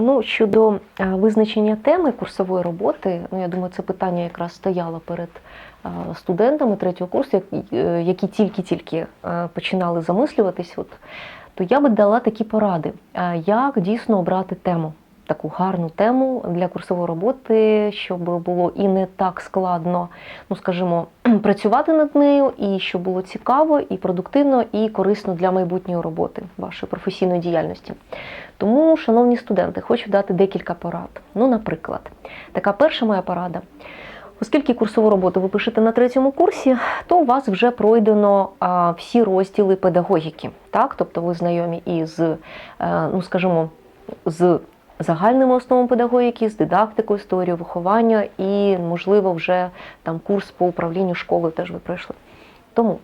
Ну, щодо е, визначення теми курсової роботи, ну я думаю, це питання якраз стояло перед е, студентами третього курсу, які- е, тільки-тільки е, починали замислюватись, от, то я би дала такі поради, як дійсно обрати тему, таку гарну тему для курсової роботи, щоб було і не так складно, ну скажімо, працювати над нею, і щоб було цікаво, і продуктивно, і корисно для майбутньої роботи, вашої професійної діяльності. Тому, шановні студенти, хочу дати декілька порад. Ну, наприклад, така перша моя порада. Оскільки курсову роботу ви пишете на третьому курсі, то у вас вже пройдено а, всі розділи педагогіки. Так? Тобто ви знайомі із, е, ну скажімо, з загальними основами педагогіки, з дидактикою, історією виховання і, можливо, вже там курс по управлінню школою теж ви пройшли. Тому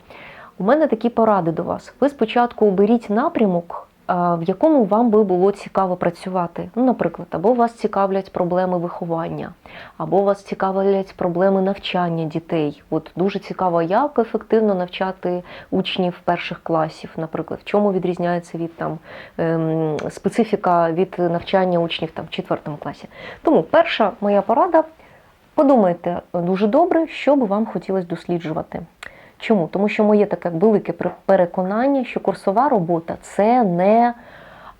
у мене такі поради до вас. Ви спочатку оберіть напрямок, в якому вам би було цікаво працювати. Ну, наприклад, або вас цікавлять проблеми виховання, або вас цікавлять проблеми навчання дітей. От дуже цікаво, як ефективно навчати учнів перших класів, наприклад, в чому відрізняється від там ем, специфіка від навчання учнів там в четвертому класі. Тому перша моя порада. Подумайте дуже добре, що би вам хотілося досліджувати. Чому? Тому що моє таке велике пер- переконання, що курсова робота це не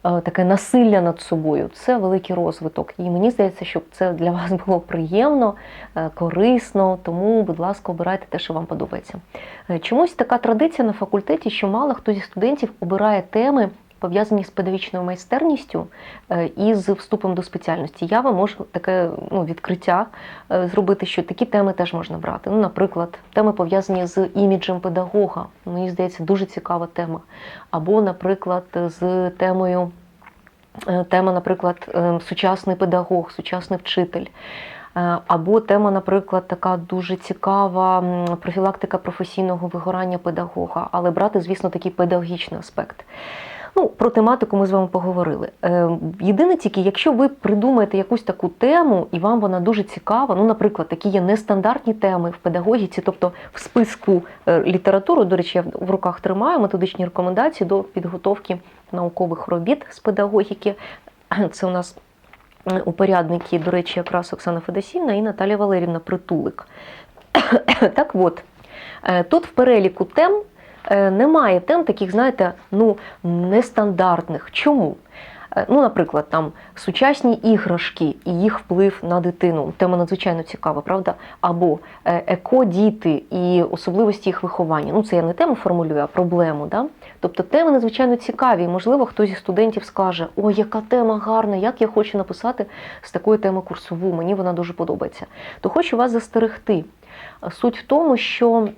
е, таке насилля над собою, це великий розвиток. І мені здається, щоб це для вас було приємно, е, корисно, тому, будь ласка, обирайте те, що вам подобається. Е, Чомусь така традиція на факультеті, що мало хто зі студентів обирає теми. Пов'язані з педагогічною майстерністю е, і з вступом до спеціальності. Я вам можу таке ну, відкриття е, зробити, що такі теми теж можна брати. Ну, наприклад, теми пов'язані з іміджем педагога. Мені здається, дуже цікава тема. Або, наприклад, з темою е, тема, наприклад, сучасний педагог, сучасний вчитель. Або тема, наприклад, така дуже цікава профілактика професійного вигорання педагога, але брати, звісно, такий педагогічний аспект. Ну, про тематику ми з вами поговорили. Е, Єдине тільки, якщо ви придумаєте якусь таку тему, і вам вона дуже цікава, ну, наприклад, такі є нестандартні теми в педагогіці, тобто в списку е, літератури, до речі, я в руках тримаю методичні рекомендації до підготовки наукових робіт з педагогіки. Це у нас е, упорядники, до речі, якраз Оксана Федосівна і Наталія Валерівна Притулик. Так от, тут в переліку тем немає тем таких, знаєте, ну, нестандартних. Чому? Е, Ну, наприклад, там сучасні іграшки і їх вплив на дитину. Тема надзвичайно цікава, правда? Або е, еко-діти і особливості їх виховання. Ну, це я не тему формулюю, а проблему. Да? Тобто теми надзвичайно цікаві. І, можливо, хтось зі студентів скаже: О, яка тема гарна, як я хочу написати з такої теми курсову, мені вона дуже подобається. То хочу вас застерегти. Суть в тому, що е,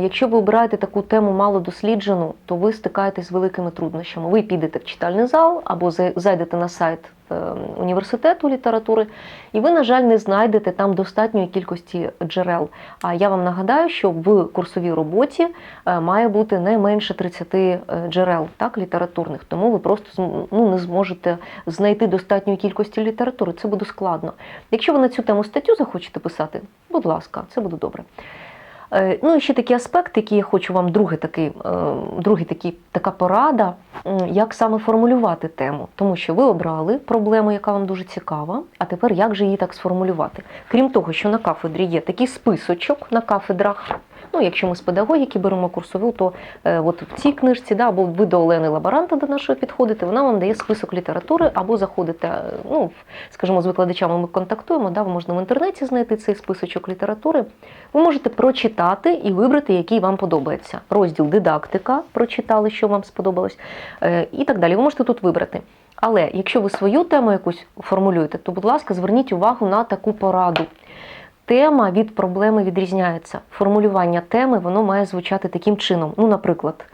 якщо ви обираєте таку тему мало досліджену, то ви стикаєтесь з великими труднощами. Ви підете в читальний зал або зайдете на сайт е, університету літератури, і ви, на жаль, не знайдете там достатньої кількості джерел. А я вам нагадаю, що в курсовій роботі е, має бути не менше 30 е, джерел так, літературних, тому ви просто ну, не зможете знайти достатньої кількості літератури. Це буде складно. Якщо ви на цю тему статтю захочете писати, будь ласка, це буде добре. Е, Ну і ще такі аспекти, які я хочу вам другий такий, е, другий такий, така порада, як саме формулювати тему. Тому що ви обрали проблему, яка вам дуже цікава, а тепер як же її так сформулювати? Крім того, що на кафедрі є такий списочок на кафедрах. Ну, якщо ми з педагогіки беремо курсову, то е, от в цій книжці, да, або ви до Олени Лаборанта до нашої підходите, вона вам дає список літератури, або заходите, е, ну, скажімо, з викладачами ми контактуємо, да, ви можна в інтернеті знайти цей списочок літератури. Ви можете прочитати і вибрати, який вам подобається. Розділ дидактика прочитали, що вам сподобалось, е, і так далі. Ви можете тут вибрати. Але якщо ви свою тему якусь формулюєте, то, будь ласка, зверніть увагу на таку пораду. Тема від проблеми відрізняється. Формулювання теми воно має звучати таким чином. Ну, наприклад,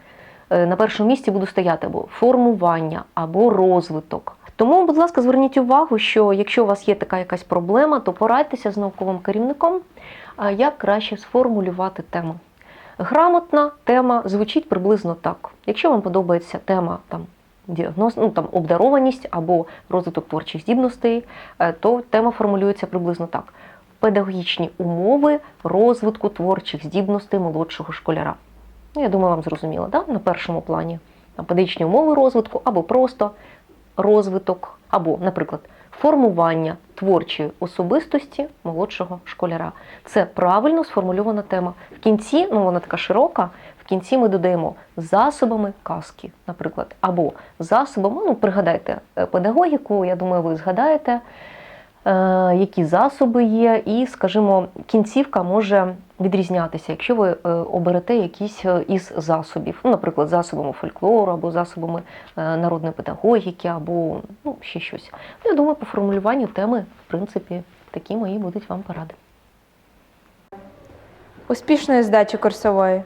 е, на першому місці буде стояти або формування, або розвиток. Тому, будь ласка, зверніть увагу, що якщо у вас є така якась проблема, то порадьтеся з науковим керівником, як краще сформулювати тему. Грамотна тема звучить приблизно так. Якщо вам подобається тема там, діагноз, ну, там, обдарованість або розвиток творчих здібностей, е, то тема формулюється приблизно так: педагогічні умови розвитку творчих здібностей молодшого школяра. Ну, я думаю, вам зрозуміло, да? на першому плані. Там, педагогічні умови розвитку або просто розвиток Або, наприклад, формування творчої особистості молодшого школяра. Це правильно сформульована тема. В кінці, ну вона така широка, в кінці ми додаємо засобами казки, наприклад, або засобами, ну пригадайте е, педагогіку, я думаю, ви згадаєте, е, які засоби є, і, скажімо, кінцівка може відрізнятися, якщо ви е, оберете якісь е, із засобів, ну, наприклад, засобами фольклору, або засобами е, народної педагогіки, або ну, ще щось. Ну, я думаю, по формулюванню теми, в принципі, такі мої будуть вам поради. Успішної здачі курсової.